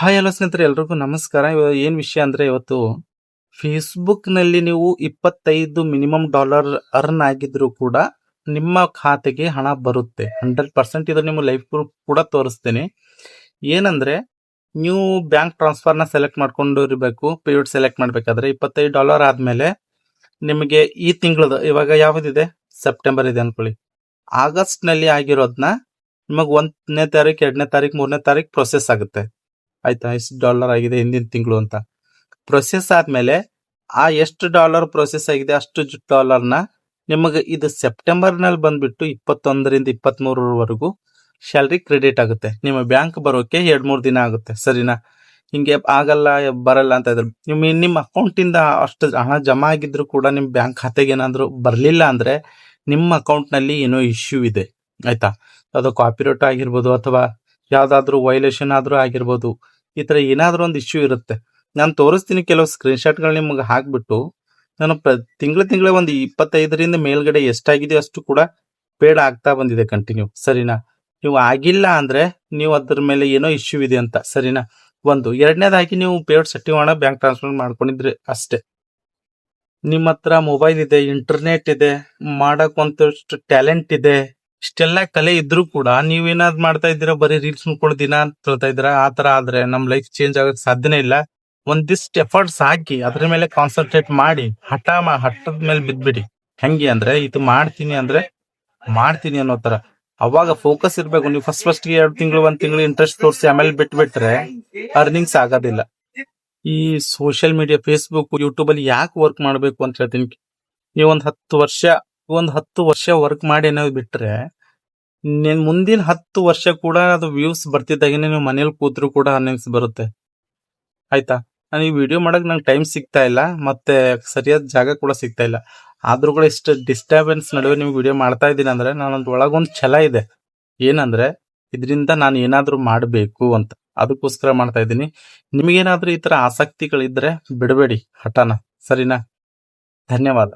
Hi hello ಸ್ನೇಹಿತರೆ, ಎಲ್ರಿಗೂ ನಮಸ್ಕಾರ. ಏನು ವಿಷಯ ಅಂದರೆ ಇವತ್ತು ಫೇಸ್ಬುಕ್ನಲ್ಲಿ ನೀವು ಇಪ್ಪತ್ತೈದು ಮಿನಿಮಮ್ ಡಾಲರ್ ಅರ್ನ್ ಆಗಿದ್ರೂ ಕೂಡ ನಿಮ್ಮ ಖಾತೆಗೆ ಹಣ ಬರುತ್ತೆ. ಹಂಡ್ರೆಡ್ ಪರ್ಸೆಂಟ್ ಇದು ನಿಮ್ಮ ಲೈಫ್ ಕೂಡ ತೋರಿಸ್ತೀನಿ. ಏನಂದ್ರೆ ನೀವು ಬ್ಯಾಂಕ್ ಟ್ರಾನ್ಸ್ಫರ್ನ ಸೆಲೆಕ್ಟ್ ಮಾಡ್ಕೊಂಡು ಇರಬೇಕು ಪೀರಿಯಡ್ ಸೆಲೆಕ್ಟ್ ಮಾಡಬೇಕಾದ್ರೆ ಇಪ್ಪತ್ತೈದು ಡಾಲರ್ ಆದಮೇಲೆ ನಿಮಗೆ ಈ ತಿಂಗಳದ, ಇವಾಗ ಯಾವುದಿದೆ? ಸೆಪ್ಟೆಂಬರ್ ಇದೆ ಅನ್ಕೊಳ್ಳಿ. ಆಗಸ್ಟ್ನಲ್ಲಿ ಆಗಿರೋದನ್ನ ಆಗಿರೋದ್ನ ನಿಮಗೆ ಒಂದನೇ ತಾರೀಕು ಎರಡನೇ ತಾರೀಕು ಮೂರನೇ ತಾರೀಕು ಪ್ರೊಸೆಸ್ ಆಗುತ್ತೆ. ಆಯ್ತಾ, ಎಷ್ಟು ಡಾಲರ್ ಆಗಿದೆ ಹಿಂದಿನ ತಿಂಗಳು ಅಂತ. ಪ್ರೊಸೆಸ್ ಆದ್ಮೇಲೆ ಆ ಎಷ್ಟು ಡಾಲರ್ ಪ್ರೊಸೆಸ್ ಆಗಿದೆ, ಅಷ್ಟು ಡಾಲರ್ನ ನಿಮಗೆ ಇದು ಸೆಪ್ಟೆಂಬರ್ನಲ್ಲಿ ಬಂದ್ಬಿಟ್ಟು ಇಪ್ಪತ್ತೊಂದರಿಂದ ಇಪ್ಪತ್ತ್ ಮೂರರವರೆಗೂ ಸ್ಯಾಲ್ರಿ ಕ್ರೆಡಿಟ್ ಆಗುತ್ತೆ. ನಿಮ್ಮ ಬ್ಯಾಂಕ್ ಬರೋಕೆ ಎರಡು ಮೂರು ದಿನ ಆಗುತ್ತೆ, ಸರಿನಾ? ಹಿಂಗೆ ಆಗಲ್ಲ, ಬರಲ್ಲ ಅಂತ ಇದ್ರು. ನಿಮ್ಮ ನಿಮ್ಮ ಅಕೌಂಟಿಂದ ಅಷ್ಟು ಹಣ ಜಮಾ ಆಗಿದ್ರು ಕೂಡ ನಿಮ್ಮ ಬ್ಯಾಂಕ್ ಖಾತೆಗೆ ಏನಾದ್ರು ಬರಲಿಲ್ಲ ಅಂದ್ರೆ ನಿಮ್ಮ ಅಕೌಂಟ್ನಲ್ಲಿ ಏನೋ ಇಶ್ಯೂ ಇದೆ, ಆಯ್ತಾ? ಅದು ಕಾಪಿರೇಟ್ ಆಗಿರ್ಬೋದು ಅಥವಾ ಯಾವ್ದಾದ್ರು ವೈಲೇಷನ್ ಆದರೂ ಆಗಿರ್ಬೋದು. ಈ ಥರ ಏನಾದ್ರೂ ಒಂದು ಇಶ್ಯೂ ಇರುತ್ತೆ. ನಾನು ತೋರಿಸ್ತೀನಿ ಕೆಲವು ಸ್ಕ್ರೀನ್ ಶಾಟ್ಗಳು ನಿಮ್ಗೆ ಹಾಕ್ಬಿಟ್ಟು. ನಾನು ಪ್ರ, ತಿಂಗಳ ತಿಂಗಳ ಒಂದು ಇಪ್ಪತ್ತೈದರಿಂದ ಮೇಲ್ಗಡೆ ಎಷ್ಟಾಗಿದೆಯೋ ಅಷ್ಟು ಕೂಡ ಪೇಡ್ ಆಗ್ತಾ ಬಂದಿದೆ ಕಂಟಿನ್ಯೂ ಸರಿನಾ? ನೀವು ಆಗಿಲ್ಲ ಅಂದ್ರೆ ನೀವು ಅದ್ರ ಮೇಲೆ ಏನೋ ಇಶ್ಯೂ ಇದೆ ಅಂತ. ಸರಿನಾ? ಒಂದು, ಎರಡನೇದಾಗಿ ನೀವು ಪೇಡ್ ಸೆಟ್ಟಿಂಗ್ ಬ್ಯಾಂಕ್ ಟ್ರಾನ್ಸ್ಫರ್ ಮಾಡ್ಕೊಂಡಿದ್ರೆ ಅಷ್ಟೇ. ನಿಮ್ಮ ಹತ್ರ ಮೊಬೈಲ್ ಇದೆ ಇಂಟರ್ನೆಟ್ ಇದೆ, ಮಾಡಕ್ ಒಂದಷ್ಟು ಟ್ಯಾಲೆಂಟ್ ಇದೆ. ಇಷ್ಟೆಲ್ಲ ಕಲೆ ಇದ್ರು ಕೂಡ ನೀವ್ ಏನಾದ್ ಮಾಡ್ತಾ ಇದ್ದೀರಾ, ಬರೀ ರೀಲ್ಸ್ ನೋಡ್ಕೊಂಡು ದಿನ ತಳ್ತಾ ಇದ್ದೀರಾ, ಆ ತರ ಆದ್ರೆ ನಮ್ ಲೈಫ್ ಚೇಂಜ್ ಆಗಕ್ ಸಾಧ್ಯನೇ ಇಲ್ಲ. ಒಂದಿಷ್ಟ್ ಎಫರ್ಟ್ಸ್ ಹಾಕಿ, ಅದ್ರ ಮೇಲೆ ಕಾನ್ಸಂಟ್ರೇಟ್ ಮಾಡಿ, ಹಠ ಹಠದ ಮೇಲೆ ಬಿದ್ಬಿಡಿ. ಹೆಂಗೆ ಅಂದ್ರೆ, ಇದು ಮಾಡ್ತೀನಿ ಅಂದ್ರೆ, ಮಾಡ್ತೀನಿ ಅನ್ನೋ ತರ ಅವಾಗ ಫೋಕಸ್ ಇರ್ಬೇಕು. ನೀವು ಫಸ್ಟ್ ಫಸ್ಟ್ ಎರಡು ತಿಂಗಳು, ಒಂದ್ ತಿಂಗಳು ಇಂಟ್ರೆಸ್ಟ್ ತೋರಿಸಿ, ಆಮೇಲೆ ಬಿಟ್ಬಿಟ್ರೆ ಅರ್ನಿಂಗ್ಸ್ ಆಗೋದಿಲ್ಲ. ಈ ಸೋಷಿಯಲ್ ಮೀಡಿಯಾ ಫೇಸ್ಬುಕ್ ಯೂಟ್ಯೂಬ್ ಅಲ್ಲಿ ಯಾಕೆ ವರ್ಕ್ ಮಾಡ್ಬೇಕು ಅಂತ ಹೇಳ್ತೀನಿ. ನೀವು ಒಂದ್ ಹತ್ತು ವರ್ಷ ಒಂದ್ ಹತ್ತು ವರ್ಷ ವರ್ಕ್ ಮಾಡಿ ಅನ್ನೋದು ಬಿಟ್ರೆ, ನಿನ್ ಮುಂದಿನ ಹತ್ತು ವರ್ಷ ಕೂಡ ಅದು ವ್ಯೂಸ್ ಬರ್ತಿದ್ದಾಗೇನೆ ನೀವು ಮನೇಲಿ ಕೂತ್ರು ಕೂಡ ಅನ್ನಿಸ್ ಬರುತ್ತೆ. ಆಯ್ತಾ? ನಾನು ಈ ವಿಡಿಯೋ ಮಾಡಕ್ ನಂಗೆ ಟೈಮ್ ಸಿಗ್ತಾ ಇಲ್ಲ, ಮತ್ತೆ ಸರಿಯಾದ ಜಾಗ ಕೂಡ ಸಿಗ್ತಾ ಇಲ್ಲ. ಆದ್ರೂ ಕೂಡ ಇಷ್ಟು ಡಿಸ್ಟರ್ಬೆನ್ಸ್ ನಡುವೆ ನಿಮ್ಗೆ ವಿಡಿಯೋ ಮಾಡ್ತಾ ಇದ್ದೀನಿ ಅಂದ್ರೆ ನಾನೊಂದು ಒಳಗೊಂದು ಛಲ ಇದೆ. ಏನಂದ್ರೆ, ಇದರಿಂದ ನಾನು ಏನಾದರೂ ಮಾಡಬೇಕು ಅಂತ. ಅದಕ್ಕೋಸ್ಕರ ಮಾಡ್ತಾ ಇದ್ದೀನಿ. ನಿಮಗೇನಾದ್ರೂ ಈ ತರ ಆಸಕ್ತಿಗಳಿದ್ರೆ ಬಿಡಬೇಡಿ, ಹಠಾನ. ಸರಿನಾ? ಧನ್ಯವಾದ.